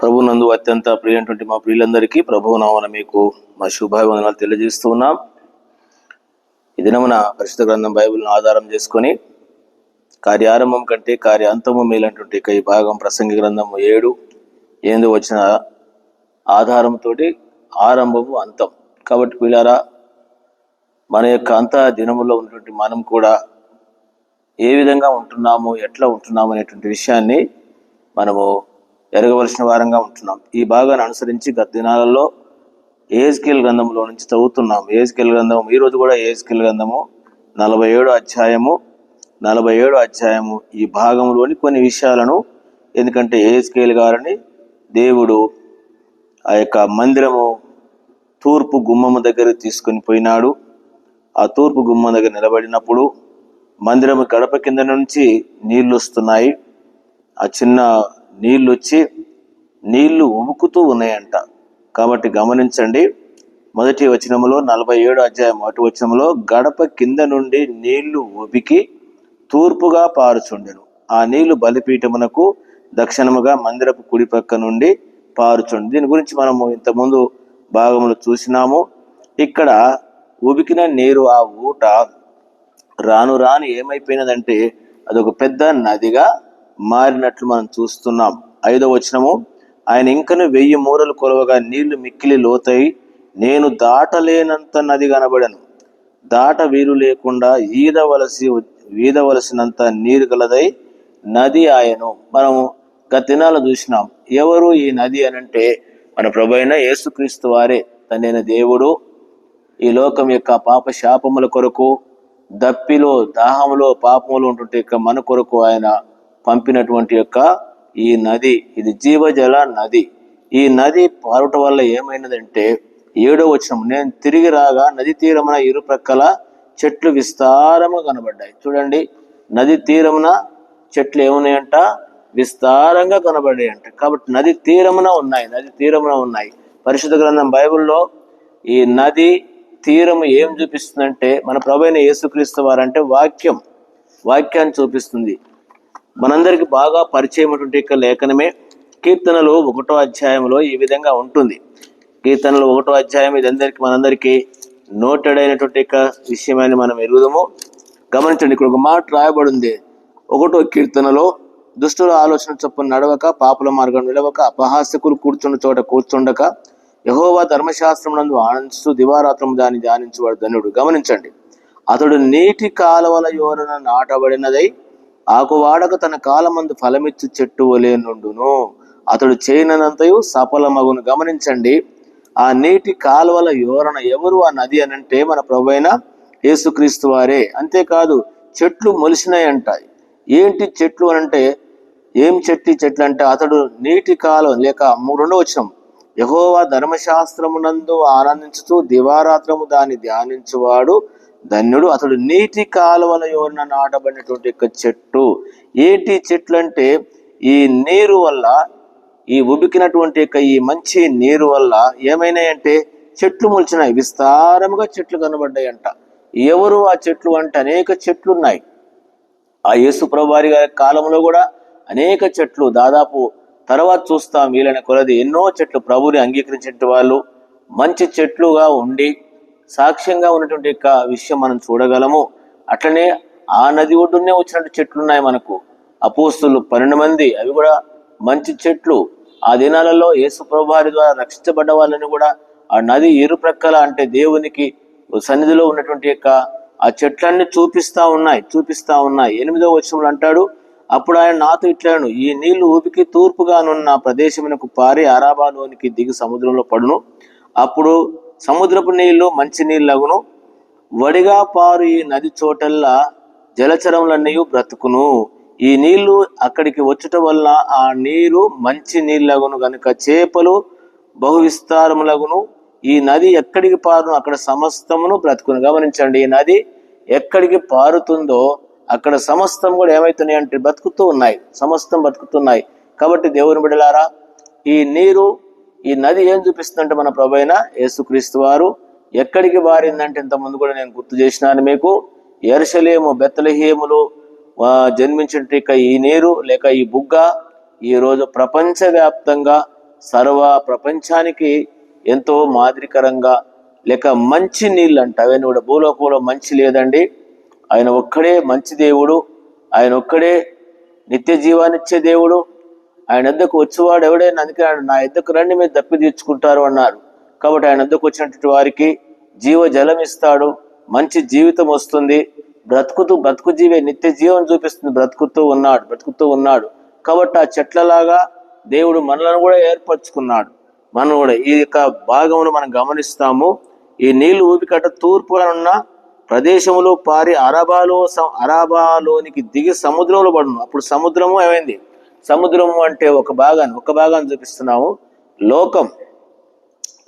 ప్రభు నందు అత్యంత ప్రియటువంటి మా ప్రియులందరికీ ప్రభు నామన మీకు మా శుభాభివందనాలు తెలియజేస్తూ ఉన్నాం. ఈ దినమున పరిశుద్ధ గ్రంథం బైబిల్ను ఆధారం చేసుకొని కార్యారంభం కంటే కార్యాంతము మేలంటుంటే ఈ భాగం ప్రసంగి గ్రంథము ఏడు ఏందో వచ్చిన ఆధారంతో ఆరంభము అంతం. కాబట్టి పిల్లారా మన యొక్క అంత దినములో ఉన్నటువంటి మనం కూడా ఏ విధంగా ఉంటున్నాము ఎట్లా ఉంటున్నాము అనేటువంటి విషయాన్ని మనము ఎరగవలసిన వారంగా ఉంటున్నాం. ఈ భాగాన్ని అనుసరించి గత దినాలలో ఏజ్కేల్ గ్రంథంలో నుంచి చదువుతున్నాం. ఏజ్కేల్ గ్రంథం ఈ రోజు కూడా ఏజ్కేల్ గ్రంథము నలభై ఏడు అధ్యాయము నలభై ఏడు అధ్యాయము ఈ భాగంలోని కొన్ని విషయాలను ఎందుకంటే ఏజ్కేల్ గారిని దేవుడు ఆ యొక్క మందిరము తూర్పు గుమ్మము దగ్గర తీసుకొని పోయినాడు. ఆ తూర్పు గుమ్మం దగ్గర నిలబడినప్పుడు మందిరము గడప కింద నుంచి నీళ్ళు వస్తున్నాయి. ఆ చిన్న నీళ్ళు వచ్చి నీళ్ళు ఉబుకుతూ ఉన్నాయంట. కాబట్టి గమనించండి. మొదటి వచనములో నలభై ఏడు అధ్యాయం మొదటి వచనంలో గడప కింద నుండి నీళ్ళు ఉబికి తూర్పుగా పారుచుండెను. ఆ నీళ్ళు బలిపీఠమునకు దక్షిణముగా మందిరపు కుడి ప్రక్క నుండి పారుచుండు దీని గురించి మనము ఇంతకుముందు భాగములు చూసినాము. ఇక్కడ ఉబికిన నీరు ఆ ఊట రాను రాను ఏమైపోయినదంటే అదొక పెద్ద నదిగా మారినట్లు మనం చూస్తున్నాం. ఐదో వచనము ఆయన ఇంకను వెయ్యి మూరలు కొలవగా నీళ్ళు మిక్కిలి లోతై నేను దాటలేనంత నది కనబడను. దాట వీలు లేకుండా ఈదవలసి ఈదవలసినంత నీరు గలదై నది ఆయను. మనము గత దినాలు చూసినాం ఎవరు ఈ నది అనంటే మన ప్రభు అయిన యేసుక్రీస్తు వారే. తనైన దేవుడు ఈ లోకం యొక్క పాప శాపముల కొరకు దప్పిలో దాహములో పాపములు ఉంటుంటే ఇక మన కొరకు ఆయన పంపినటువంటి యొక్క ఈ నది ఇది జీవజల నది. ఈ నది పారుట వల్ల ఏమైనదంటే ఏడో వచనం నేను తిరిగి రాగా నది తీరమున ఇరు ప్రక్కల చెట్లు విస్తారము కనబడ్డాయి. చూడండి నది తీరమున చెట్లు ఏమున్నాయంట? విస్తారంగా కనబడ్డాయంట. కాబట్టి నది తీరమున ఉన్నాయి నది తీరమున ఉన్నాయి. పరిశుద్ధ గ్రంథం బైబిల్లో ఈ నది తీరము ఏం చూపిస్తుందంటే మన ప్రభైన యేసుక్రీస్తు వారంటే వాక్యం వాక్యాన్ని చూపిస్తుంది. మనందరికి బాగా పరిచయమైనటువంటి యొక్క లేఖనమే కీర్తనలు ఒకటో అధ్యాయంలో ఈ విధంగా ఉంటుంది. కీర్తనలు ఒకటో అధ్యాయం ఇది అందరికీ మనందరికీ నోటెడ్ అయినటువంటి యొక్క విషయమని మనం ఎరుగుదాము. గమనించండి ఇక్కడ ఒక మాట రాయబడింది. ఒకటో కీర్తనలో దుష్టుల ఆలోచన చొప్పున నడవక పాపుల మార్గం నిలవక అపహాస్యకులు కూర్చున్న చోట కూర్చుండక యహోవా ధర్మశాస్త్రం నందు ఆనందిస్తూ దివారాత్రం దాన్ని ధ్యానించేవాడు ధన్యుడు. గమనించండి అతడు నీటి కాలవల యోరన నాటబడినదై ఆకువాడక తన కాలమందు ఫలమిచ్చు చెట్టు వలే నుండును. అతడు చేయనంతయు సఫలమగును. గమనించండి ఆ నీటి కాలువల యోరణ ఎవరు? ఆ నది అనంటే మన ప్రభు అయిన యేసుక్రీస్తు వారే. అంతేకాదు చెట్లు మొలిసినాయి అంటాయి ఏంటి చెట్లు అనంటే ఏం చెట్టి చెట్లు అంటే అతడు నీటి కాలం లేక మూ- రెండో వచనం యహోవా ధర్మశాస్త్రమునందు ఆనందించుతూ దివారాత్రము దాన్ని ధ్యానించువాడు. ధన్యుడు. అతడు నీటి కాలువల యోన నాటబడినటువంటి యొక్క చెట్టు. ఏంటి చెట్లు అంటే ఈ నీరు వల్ల ఈ ఉబికినటువంటి యొక్క ఈ మంచి నీరు వల్ల ఏమైనాయంటే చెట్లు మొలిచినాయి. విస్తారముగా చెట్లు కనబడ్డాయి అంట ఎవరు ఆ చెట్లు అంటే అనేక చెట్లు ఉన్నాయి ఆ యేసు ప్రభువారి గారి కాలంలో కూడా అనేక చెట్లు దాదాపు తర్వాత చూస్తాం వీళ్ళని కొలది ఎన్నో చెట్లు ప్రభుని అంగీకరించే వాళ్ళు మంచి చెట్లుగా ఉండి సాక్ష్యంగా ఉన్నటువంటి యొక్క విషయం మనం చూడగలము. అట్లనే ఆ నది ఒడ్డునే వచ్చినట్టు చెట్లు ఉన్నాయి మనకు. అపోస్తులు పన్నెండు మంది. అవి కూడా మంచి చెట్లు. ఆ దినాలలో యేసు ప్రభువారి ద్వారా రక్షించబడ్డ వాళ్ళని కూడా ఆ నది ఇరు ప్రక్కల అంటే దేవునికి సన్నిధిలో ఉన్నటువంటి యొక్క ఆ చెట్లన్నీ చూపిస్తా ఉన్నాయి చూపిస్తా ఉన్నాయి. ఎనిమిదో వచనంలో అంటాడు అప్పుడు ఆయన నాతో ఇట్లాను ఈ నీళ్ళు ఊపికి తూర్పుగానున్న ప్రదేశమునకు పారి అరాబాలోనికి దిగి సముద్రంలో పడును. అప్పుడు సముద్రపు నీళ్ళు మంచి నీళ్ళగును వడిగా పారు ఈ నది చోటల్లా జలచరములన్నీ బ్రతుకును. ఈ నీళ్ళు అక్కడికి వచ్చుట వల్ల ఆ నీరు మంచి నీళ్ళగును గనుక చేపలు బహువిస్తారములగును. ఈ నది ఎక్కడికి పారును అక్కడ సమస్తమును బ్రతుకును. గమనించండి ఈ నది ఎక్కడికి పారుతుందో అక్కడ సమస్తం కూడా ఏమవుతున్నాయి అంటే బతుకుతూ ఉన్నాయి. సమస్తం బతుకుతున్నాయి కాబట్టి దేవుని బిడలారా ఈ నీరు ఈ నది ఏం చూపిస్తుందంటే మన ప్రభు అయిన యేసుక్రీస్తు వారు ఎక్కడికి బారిందంటే ఇంత ముందు కూడా నేను గుర్తు చేసినాను మీకు. ఎరుసలేము బెత్తలహేములు జన్మించిన ఈ నీరు లేక ఈ బుగ్గ ఈ రోజు ప్రపంచవ్యాప్తంగా సర్వ ప్రపంచానికి ఎంతో మాదిరికరంగా లేక మంచి నీళ్ళు అంట అవన్నీ కూడా భూలోకంలో మంచి లేదండి. ఆయన ఒక్కడే మంచి దేవుడు. ఆయన ఒక్కడే నిత్య జీవాన్నిచ్చే దేవుడు. ఆయన ఎద్దకు వచ్చేవాడు ఎవడైనా అందుకే ఆయన నా ఎద్దకు రండి మీరు దప్పి తీర్చుకుంటారు అన్నారు. కాబట్టి ఆయన ఎద్దకు వచ్చినటువంటి వారికి జీవ జలం ఇస్తాడు మంచి జీవితం వస్తుంది. బ్రతుకుతూ బ్రతుకు జీవే నిత్య జీవం చూపిస్తుంది. బ్రతుకుతూ ఉన్నాడు బ్రతుకుతూ ఉన్నాడు. కాబట్టి ఆ చెట్లలాగా దేవుడు మనలను కూడా ఏర్పరచుకున్నాడు. మనం కూడా ఈ యొక్క భాగమును మనం గమనిస్తాము. ఈ నీళ్ళు ఊపికట తూర్పున ఉన్న ప్రదేశములో పారి అరబాలో స- దిగి సముద్రంలో పడును. అప్పుడు సముద్రము ఏమైంది? సముద్రం అంటే ఒక భాగాన్ని ఒక భాగాన్ని చూపిస్తున్నాము. లోకం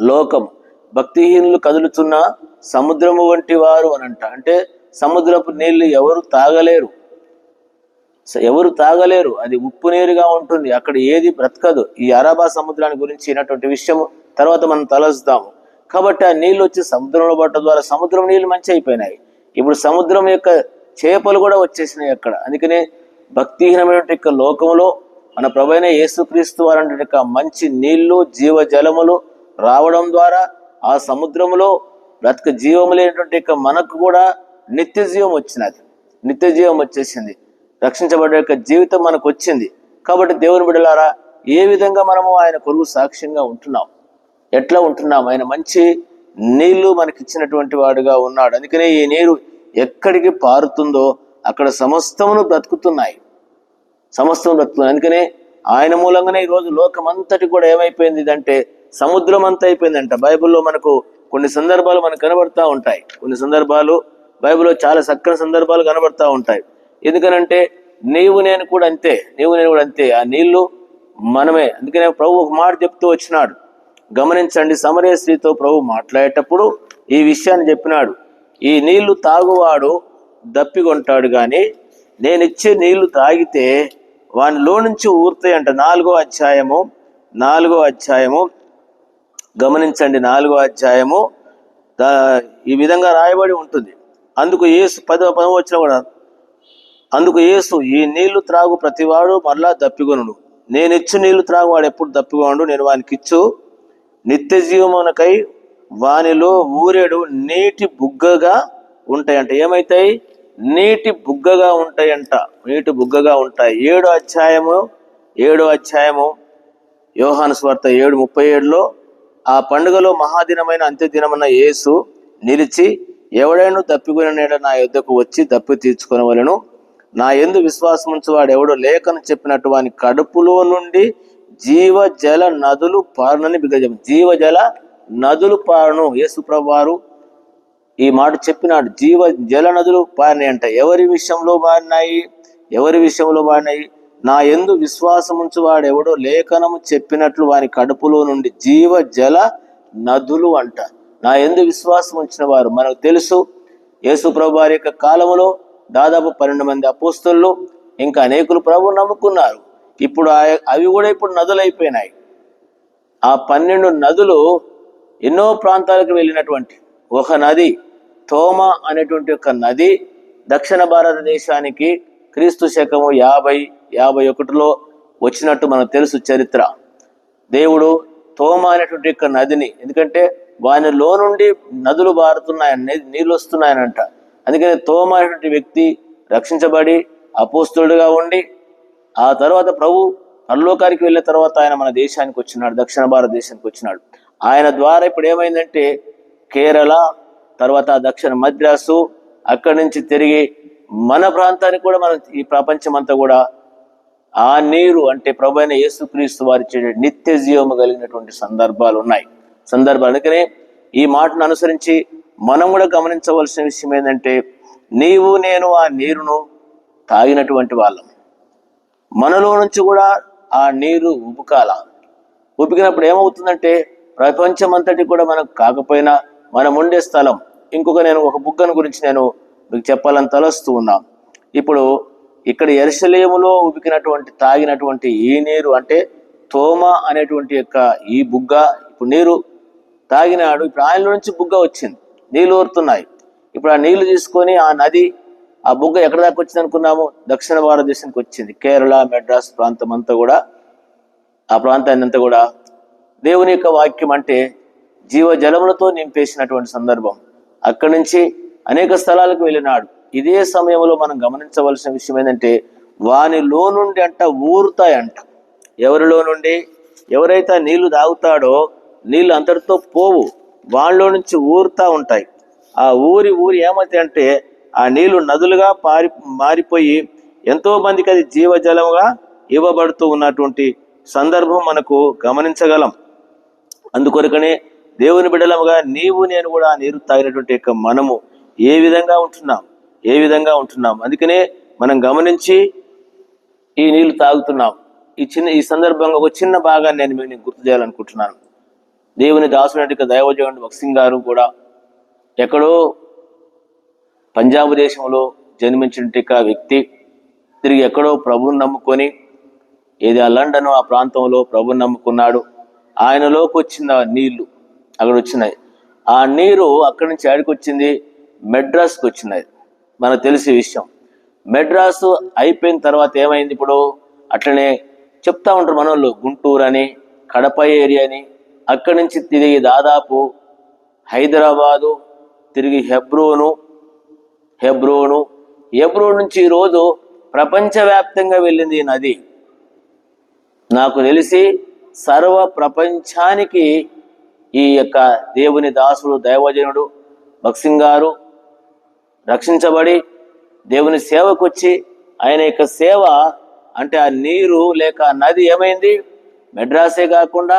లోకం. భక్తిహీనులు కదులుతున్న సముద్రము వంటి వారు అని అంట. అంటే సముద్రపు నీళ్ళు ఎవరు తాగలేరు. ఎవరు తాగలేరు. అది ఉప్పు నీరుగా ఉంటుంది. అక్కడ ఏది బ్రతకదు. ఈ అరాబా సముద్రాన్ని గురించి అయినటువంటి విషయం తర్వాత మనం తలస్తాము. కాబట్టి ఆ నీళ్ళు వచ్చి సముద్రంలో పట్టడం ద్వారా సముద్రం నీళ్ళు మంచి అయిపోయినాయి. ఇప్పుడు సముద్రం యొక్క చేపలు కూడా వచ్చేసినాయి అక్కడ. అందుకనే భక్తిహీనమైనటువంటి యొక్క లోకంలో మన ప్రభైన యేసుక్రీస్తు వారి యొక్క మంచి నీళ్ళు జీవజలములు రావడం ద్వారా ఆ సముద్రములో బ్రతక జీవము లేనటువంటి యొక్క మనకు కూడా నిత్య జీవం వచ్చినది. నిత్య జీవం వచ్చేసింది. రక్షించబడే యొక్క జీవితం మనకు వచ్చింది. కాబట్టి దేవుని బిడలారా ఏ విధంగా మనము ఆయన కొరువు సాక్ష్యంగా ఉంటున్నాం? ఎట్లా ఉంటున్నాం? ఆయన మంచి నీళ్ళు మనకిచ్చినటువంటి వాడుగా ఉన్నాడు. అందుకనే ఈ నీరు ఎక్కడికి పారుతుందో అక్కడ సమస్తమును బ్రతుకుతున్నాయి. సమస్తం బ్రతుకుతుంది అందుకనే ఆయన మూలంగానే ఈ రోజు లోకమంతటి కూడా ఏమైపోయింది అంటే సముద్రం అంతా అయిపోయిందంట. బైబిల్లో మనకు కొన్ని సందర్భాలు మనకు కనబడతా ఉంటాయి. కొన్ని సందర్భాలు బైబిల్లో చాలా చక్కని సందర్భాలు కనబడతా ఉంటాయి. ఎందుకనంటే నీవు నేను కూడా అంతే నీవు నేను కూడా అంతే. ఆ నీళ్ళు మనమే. అందుకనే ప్రభు ఒక మాట చెప్తూ వచ్చినాడు. గమనించండి సమరయ స్త్రీతో ప్రభు మాట్లాడేటప్పుడు ఈ విషయాన్ని చెప్పినాడు. ఈ నీళ్ళు తాగువాడు దప్పికొంటాడు కానీ నేను ఇచ్చే నీళ్ళు తాగితే వానిలో నుంచి ఊరుతాయి అంట. నాలుగో అధ్యాయము నాలుగో అధ్యాయము. గమనించండి నాలుగో అధ్యాయము. ఈ విధంగా రాయబడి ఉంటుంది. అందుకు ఏసు పదవ పదం వచ్చిన కూడా అందుకు యేసు ఈ నీళ్ళు త్రాగు ప్రతివాడు మరలా దప్పిగొనుడు నేను ఇచ్చు నీళ్ళు త్రాగు వాడు ఎప్పుడు దప్పిగొనడు నేను వానికి ఇచ్చు నిత్య జీవమునకై వానిలో ఊరేడు నీటి బుగ్గగా ఉంటాయంట. ఏమైతాయి? నీటి బుగ్గగా ఉంటాయంట. నీటి బుగ్గగా ఉంటాయి. ఏడో అధ్యాయము ఏడో అధ్యాయము యోహాను స్వార్త ఏడు ముప్పై ఏడులో ఆ పండుగలో మహాదినమైన అంత్యదినమైన యేసు నిలిచి ఎవడైనా తప్పికొన నేడ నా యుద్ధకు వచ్చి తప్పి తీర్చుకునవలను. నా ఎందు విశ్వాసముంచు వాడు ఎవడో లేఖను చెప్పినట్టు వాని కడుపులో నుండి జీవజల నదులు పారునని బిగ్గ జీవజల నదులు పారును. యేసు వారు ఈ మాట చెప్పినాడు. జీవ జల నదులు పారినాయి అంట. ఎవరి విషయంలో పారినాయి ఎవరి విషయంలో పారినాయి నా ఎందు విశ్వాసముంచు వాడెవడో లేఖనము చెప్పినట్లు వారి కడుపులో నుండి జీవ జల నదులు అంట. నా ఎందు విశ్వాసం ఉంచిన వారు మనకు తెలుసు. యేసు ప్రభు వారి యొక్క కాలంలో దాదాపు పన్నెండు మంది అపోస్తులు ఇంకా అనేకులు ప్రభు నమ్ముకున్నారు. ఇప్పుడు ఆ- అవి కూడా ఇప్పుడు నదులు అయిపోయినాయి ఆ పన్నెండు నదులు ఎన్నో ప్రాంతాలకు వెళ్ళినటువంటి ఒక నది. తోమ అనేటువంటి ఒక నది దక్షిణ భారతదేశానికి క్రీస్తు శకము యాభై యాభై ఒకటిలో వచ్చినట్టు మనకు తెలుసు చరిత్ర. దేవుడు తోమ అనేటువంటి యొక్క నదిని ఎందుకంటే వానిలో నుండి నదులు బారుతున్నాయని నీళ్ళు వస్తున్నాయనంట. అందుకని తోమ అనేటువంటి వ్యక్తి రక్షించబడి అపోస్తుడుగా ఉండి ఆ తర్వాత ప్రభు పరలోకానికి వెళ్ళిన తర్వాత ఆయన మన దేశానికి వచ్చినాడు దక్షిణ భారతదేశానికి వచ్చినాడు. ఆయన ద్వారా ఇప్పుడు ఏమైందంటే కేరళ తర్వాత దక్షిణ మద్రాసు అక్కడి నుంచి తిరిగి మన ప్రాంతానికి కూడా మన ఈ ప్రపంచం అంతా కూడా ఆ నీరు అంటే ప్రభు అయిన యేసుక్రీస్తు వారి నిత్య జీవము కలిగినటువంటి సందర్భాలు ఉన్నాయి సందర్భాలు అందుకనే ఈ మాటను అనుసరించి మనం కూడా గమనించవలసిన విషయం ఏంటంటే నీవు నేను ఆ నీరును తాగినటువంటి వాళ్ళం. మనలో నుంచి కూడా ఆ నీరు ఉబుకాల. ఉబికినప్పుడు ఏమవుతుందంటే ప్రపంచం అంతటి కూడా మనకు కాకపోయినా మనం ఉండే స్థలం ఇంకొక నేను ఒక బుగ్గను గురించి నేను మీకు చెప్పాలని తలస్తూ ఉన్నా. ఇప్పుడు ఇక్కడ ఎరుసలేములో ఉబికినటువంటి తాగినటువంటి ఈ నీరు అంటే తోమ అనేటువంటి యొక్క ఈ బుగ్గ ఇప్పుడు నీరు తాగినాడు. ఇప్పుడు ఆయన నుంచి బుగ్గ వచ్చింది. నీళ్ళు ఊరుతున్నాయి. ఇప్పుడు ఆ నీళ్ళు తీసుకొని ఆ నది ఆ బుగ్గ ఎక్కడ దాకా వచ్చింది అనుకున్నాము? దక్షిణ భారతదేశానికి వచ్చింది. కేరళ మెడ్రాస్ ప్రాంతం అంతా కూడా ఆ ప్రాంతాన్ని అంతా కూడా దేవుని యొక్క వాక్యం అంటే జీవజలములతో నింపేసినటువంటి సందర్భం. అక్కడి నుంచి అనేక స్థలాలకు వెళ్ళినాడు. ఇదే సమయంలో మనం గమనించవలసిన విషయం ఏంటంటే వానిలో నుండి అంట ఊరుతాయంట. ఎవరిలో నుండి ఎవరైతే నీళ్ళు తాగుతాడో నీళ్ళు అంతటితో పోవు. వాళ్ళలో నుంచి ఊరుతా ఉంటాయి. ఆ ఊరి ఊరి ఏమైతే అంటే ఆ నీళ్ళు నదులుగా పారి మారిపోయి ఎంతో మందికి అది జీవజలముగా ఇవ్వబడుతూ ఉన్నటువంటి సందర్భం మనకు గమనించగలం. అందుకొరకనే దేవుని బిడ్డలముగా నీవు నేను కూడా ఆ నీరు తాగినటువంటి యొక్క మనము ఏ విధంగా ఉంటున్నాం? ఏ విధంగా ఉంటున్నాం? అందుకనే మనం గమనించి ఈ నీళ్ళు తాగుతున్నాం. ఈ చిన్న ఈ సందర్భంగా ఒక చిన్న భాగాన్ని నేను మీకు గుర్తు చేయాలనుకుంటున్నాను. దేవుని దాసునటి దైవజనుడు భక్సింగ్ గారు కూడా ఎక్కడో పంజాబ్ దేశంలో జన్మించిన వ్యక్తి తిరిగి ఎక్కడో ప్రభువుని నమ్ముకొని ఏది ఆ లండన్ ఆ ప్రాంతంలో ప్రభుని నమ్ముకున్నాడు. ఆయనలోకి వచ్చిన నీళ్ళు అక్కడ వచ్చినాయి ఆ నీరు అక్కడి నుంచి ఆడికి వచ్చింది మెడ్రాస్కి వచ్చినాయి మనకు తెలిసే విషయం. మెడ్రాస్ అయిపోయిన తర్వాత ఏమైంది ఇప్పుడు? అట్లనే చెప్తా ఉంటారు మనోళ్ళు గుంటూరు అని కడప ఏరియా అని. అక్కడి నుంచి తిరిగి దాదాపు హైదరాబాదు తిరిగి హెబ్రోను హెబ్రోను. హెబ్రోన్ నుంచి ఈరోజు ప్రపంచవ్యాప్తంగా వెళ్ళింది ఈ నది. నాకు తెలిసి సర్వ ప్రపంచానికి ఈ యొక్క దేవుని దాసుడు దైవజనుడు భక్సింగ్ గారు రక్షించబడి దేవుని సేవకు వచ్చి ఆయన యొక్క సేవ అంటే ఆ నీరు లేక నది ఏమైంది? మెడ్రాసే కాకుండా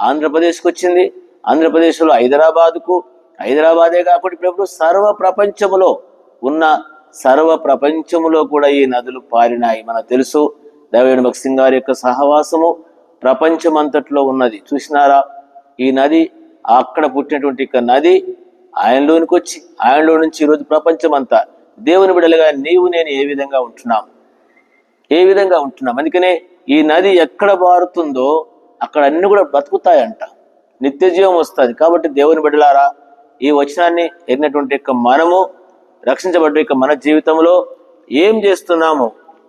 ఆంధ్రప్రదేశ్కి వచ్చింది ఆంధ్రప్రదేశ్లో హైదరాబాద్కు హైదరాబాదే కాకుండా ఇప్పుడు సర్వ ప్రపంచములో ఉన్న సర్వ ప్రపంచములో కూడా ఈ నదులు పారినాయి. మనకు తెలుసు దైవయుడు భక్సింగ్ గారి యొక్క సహవాసము ప్రపంచమంతట్లో ఉన్నది. చూసినారా? ఈ నది అక్కడ పుట్టినటువంటి నది ఆయనలోనికి వచ్చి ఆయనలో నుంచి ఈరోజు ప్రపంచం అంతా దేవుని బిడలుగా నీవు నేను ఏ విధంగా ఉంటున్నాం? ఏ విధంగా ఉంటున్నాం? అందుకనే ఈ నది ఎక్కడ బారుతుందో అక్కడ అన్ని కూడా బ్రతుకుతాయంట. నిత్య జీవం వస్తుంది. కాబట్టి దేవుని బిడ్డలారా ఈ వచనాన్ని ఎరిగినటువంటి యొక్క మనము రక్షించబడ్డ యొక్క మన జీవితంలో ఏం చేస్తున్నాము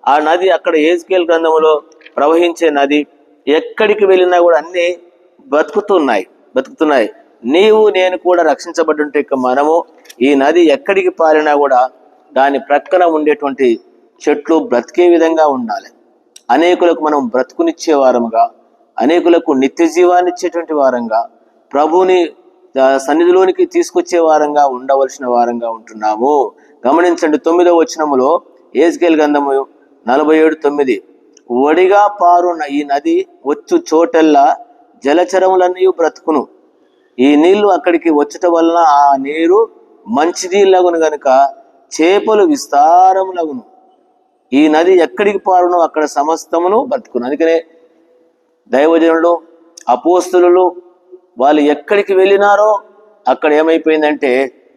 ఆ నది అక్కడ ఏజ్కేల్ గ్రంథంలో ప్రవహించే నది ఎక్కడికి వెళ్ళినా కూడా అన్ని బతుకుతున్నాయి బతుకుతున్నాయి. నీవు నేను కూడా రక్షించబడ్డంటే మనము ఈ నది ఎక్కడికి పారినా కూడా దాని ప్రక్కన ఉండేటువంటి చెట్లు బ్రతికే విధంగా ఉండాలి. అనేకులకు మనం బ్రతుకునిచ్చే వారముగా అనేకులకు నిత్య జీవాన్ని ఇచ్చేటువంటి వారంగా ప్రభుని సన్నిధిలోనికి తీసుకొచ్చే వారంగా ఉండవలసిన వారంగా ఉంటున్నాము. గమనించండి తొమ్మిదో వచనములో ఏజ్కేల్ గంధము నలభై ఏడు తొమ్మిది. ఒడిగా పారున్న ఈ నది వచ్చు చోటల్లా జలచరములన్నీ బ్రతుకును. ఈ నీళ్ళు అక్కడికి వచ్చట వలన ఆ నీరు మంచినీళ్ళగును లగును గనుక చేపలు విస్తారములగును. ఈ నది ఎక్కడికి పారును అక్కడ సమస్తమును బ్రతుకును. అందుకనే దైవజనులు అపోస్తులు వాళ్ళు ఎక్కడికి వెళ్ళినారో అక్కడ ఏమైపోయిందంటే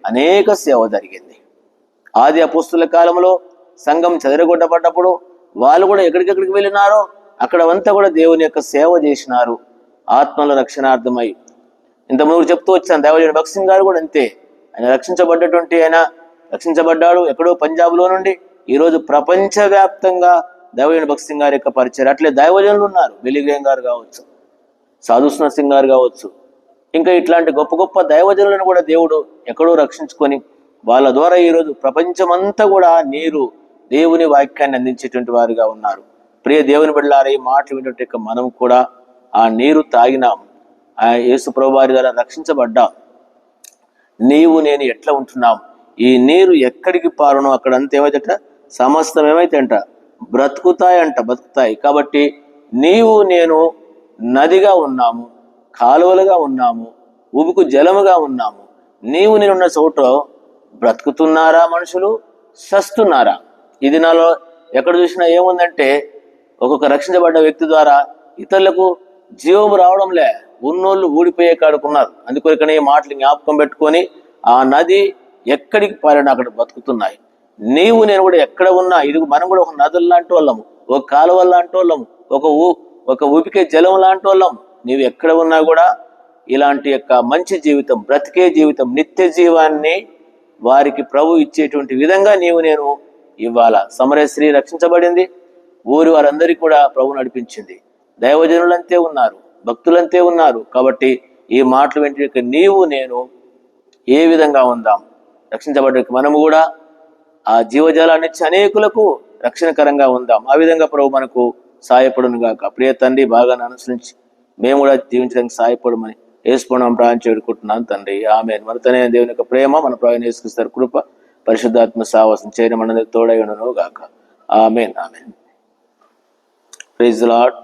అనేక సేవ జరిగింది. ఆది అపోస్తుల కాలంలో సంఘం చెదరగొట్టబడ్డప్పుడు వాళ్ళు కూడా ఎక్కడికెక్కడికి వెళ్ళినారో అక్కడ అంతా కూడా దేవుని యొక్క సేవ చేసినారు. ఆత్మల రక్షణార్థమై. ఇంత చెప్తూ వచ్చాను దేవజనుడు భక్సింగ్ గారు కూడా అంతే. ఆయన రక్షించబడ్డటువంటి ఆయన రక్షించబడ్డాడు ఎక్కడో పంజాబ్లో నుండి. ఈరోజు ప్రపంచవ్యాప్తంగా దైవజన భక్సింగ్ సింగ్ గారి యొక్క పరిచయం. అట్లే దైవజనులు ఉన్నారు వెలిగ్రేం గారు కావచ్చు సాధుస్న సింగ్ గారు కావచ్చు. ఇంకా ఇట్లాంటి గొప్ప గొప్ప దైవజనులను కూడా దేవుడు ఎక్కడో రక్షించుకొని వాళ్ళ ద్వారా ఈరోజు ప్రపంచమంతా కూడా నీరు దేవుని వాక్యాన్ని అందించేటువంటి వారుగా ఉన్నారు. ప్రియ దేవుని బిడ్డలారా ఈ మాటలు మనం కూడా ఆ నీరు తాగినాం. ఆ యేసు ప్రభువారి ద్వారా రక్షించబడ్డాం. నీవు నేను ఎట్లా ఉంటున్నాం? ఈ నీరు ఎక్కడికి పారును అక్కడ అంత ఏమైతే సమస్తం ఏమైతే అంట బ్రతుకుతాయంట బ్రతుకుతాయి. కాబట్టి నీవు నేను నదిగా ఉన్నాము కాలువలుగా ఉన్నాము ఉబుకు జలముగా ఉన్నాము. నీవు నేనున్న చోట బ్రతుకుతున్నారా మనుషులు? సస్తున్నారా? ఇది నాలో ఎక్కడ చూసినా ఏముందంటే ఒక్కొక్క రక్షించబడ్డ వ్యక్తి ద్వారా ఇతరులకు జీవం రావడంలే. ఉన్నోళ్ళు ఊడిపోయే కాడుకున్నారు. అందుకొరకనే ఈ మాటలు జ్ఞాపకం పెట్టుకొని ఆ నది ఎక్కడికి పారినా అక్కడ బతుకుతున్నాయి. నీవు నేను కూడా ఎక్కడ ఉన్నా ఇది మనం కూడా ఒక నదులు లాంటి వాళ్ళము ఒక కాలువ లాంటి వాళ్ళము ఒక ఊ ఒక ఊపికే జలం లాంటి వాళ్ళం నీవు ఎక్కడ ఉన్నా కూడా ఇలాంటి యొక్క మంచి జీవితం బ్రతికే జీవితం నిత్య జీవాన్ని వారికి ప్రభు ఇచ్చేటువంటి విధంగా నీవు నేను ఇవ్వాలా. సమరశ్రీ రక్షించబడింది. ఊరి వారందరికీ కూడా ప్రభు నడిపించింది. దైవజనులంతే ఉన్నారు భక్తులంతే ఉన్నారు. కాబట్టి ఈ మాటలు వెంటనే నీవు నేను ఏ విధంగా ఉందాం? రక్షించబడ్డ మనము కూడా ఆ జీవజాలాన్ని అనేకులకు రక్షణకరంగా ఉందాం. ఆ విధంగా ప్రభు మనకు సాయపడును గాక. ప్రియ తండ్రి బాగా అనుసరించి మేము కూడా జీవించడానికి సాయపడమని వేసుకోవడం ప్రాణం చేరుకుంటున్నాను తండ్రి. ఆమె మనతనే దేవుని యొక్క ప్రేమ మన ప్రయాణం వేసుకొస్తారు కృప పరిశుద్ధాత్మ సావాసం చేయడం అనేది తోడై ఉండను గాక. ఆమెన్. ఆమెన్. Praise lord